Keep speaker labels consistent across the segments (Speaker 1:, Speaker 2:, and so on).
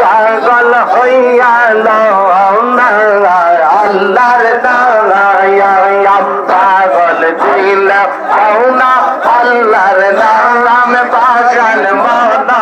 Speaker 1: পাগল হইয়া আল্লাহর দাঁড়াইয়া পাগল দিল না আল্লাহর নাম পাগল মনা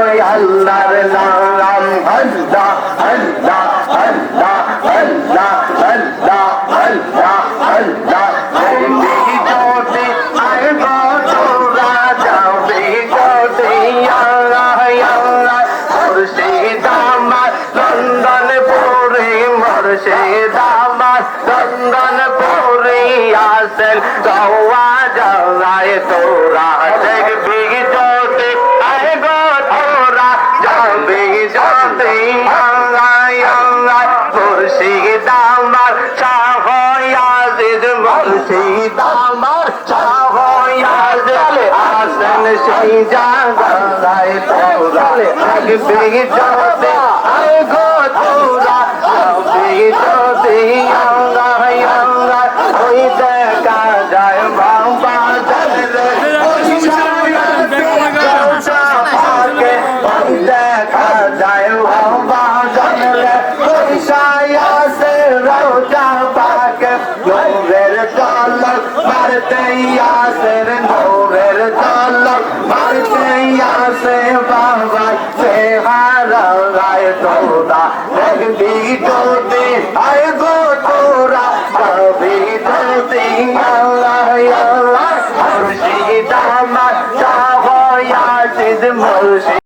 Speaker 2: করি
Speaker 1: আল্লাহর নাম পাগল দিল পুরে আসেন গৌয়া যাওয়ায় তোরা। দেখবি জোটে আয় গো তোরা, যাবি জোটে আল্লাহ আল্লাহ মুর্শিদ আমার, শাহ ইয়াজিদ মুর্শিদ আমার, শাহ ইয়াজিদ আসেন সেই জায়গায় তোরা। দেখবি জোটে রোজা পাকে নূরের ঝলক মারতে আসের নূরের ঝলক মারতে আসে বাবা সে হারায় তোরা দেখবি তোতে আয় গো তোরা কবি তোতে আল্লাহ